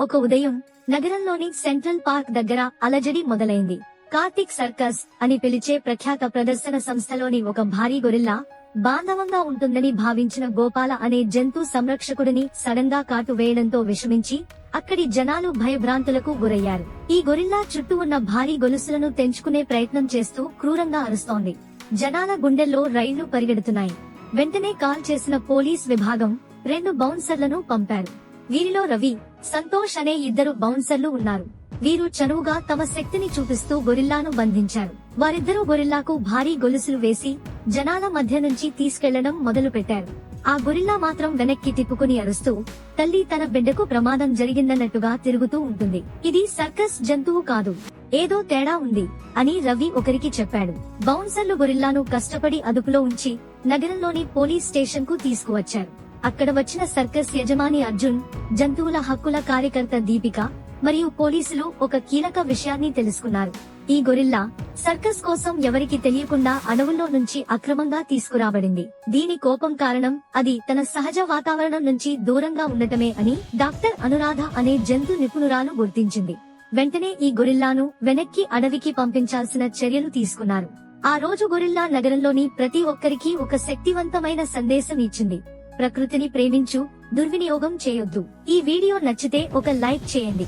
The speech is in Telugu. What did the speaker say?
ఒక ఉదయం నగరంలోని సెంట్రల్ పార్క్ దగ్గర అలజడి మొదలైంది. కార్తిక్ సర్కస్ అని పిలిచే ప్రఖ్యాత ప్రదర్శన సంస్థలోని ఒక భారీ గొరిల్లా బాంధవంగా ఉంటుందని భావించిన గోపాల అనే జంతు సంరక్షకుడిని సడన్గా కాటు వేయడంతో విషమించి అక్కడి జనాలు భయభ్రాంతులకు గురయ్యారు. ఈ గొరిల్లా చుట్టూ ఉన్న భారీ గొలుసులను తెంచుకునే ప్రయత్నం చేస్తూ క్రూరంగా అరుస్తోంది. జనాల గుండెల్లో రైళ్ళు పరిగెడుతున్నాయి. వెంటనే కాల్ చేసిన పోలీస్ విభాగం రెండు బౌన్సర్లను పంపారు. వీరిలో రవి సంతోష్ అనే ఇద్దరు బౌన్సర్లు ఉన్నారు. వీరు చనువుగా తమ శక్తిని చూపిస్తూ గొరిల్లాను బంధించారు. వారిద్దరూ గొరిల్లాకు భారీ గొలుసులు వేసి జనాల మధ్య నుంచి తీసుకెళ్ళడం మొదలు పెట్టారు ఆ గొరిల్లా మాత్రం వెనక్కి తిప్పుకుని అరుస్తూ తల్లి తన బిడ్డకు ప్రమాదం జరిగిందన్నట్టుగా తిరుగుతూ ఉంటుంది. ఇది సర్కస్ జంతువు కాదు. ఏదో తేడా ఉంది అని రవి ఒకరికి చెప్పాడు. బౌన్సర్లు గొరిల్లాను కష్టపడి అదుపులో ఉంచి నగరంలోని పోలీస్ స్టేషన్కు తీసుకువచ్చారు. అక్కడ వచ్చిన సర్కస్ యజమాని అర్జున్ జంతువుల హక్కుల కార్యకర్త దీపిక మరియు పోలీసులు ఒక కీలక విషయాన్ని తెలుసుకున్నారు. ఈ గొరిల్లా సర్కస్ కోసం ఎవరికి తెలియకుండా అడవుల్లో నుంచి అక్రమంగా తీసుకురాబడింది. దీని కోపం కారణం అది తన సహజ వాతావరణం నుంచి దూరంగా ఉండటమే అని డాక్టర్ అనురాధ అనే జంతు నిపుణురాలు గుర్తించింది. వెంటనే ఈ గొరిల్లాను వెనక్కి అడవికి పంపించాల్సిన చర్యలు తీసుకున్నారు. ఆ రోజు గొరిల్లా నగరంలోని ప్రతి ఒక్కరికి ఒక శక్తివంతమైన సందేశం ఇచ్చింది. ప్రకృతిని ప్రేమించు దుర్వినియోగం చేయొద్దు. ఈ వీడియో నచ్చితే ఒక లైక్ చేయండి.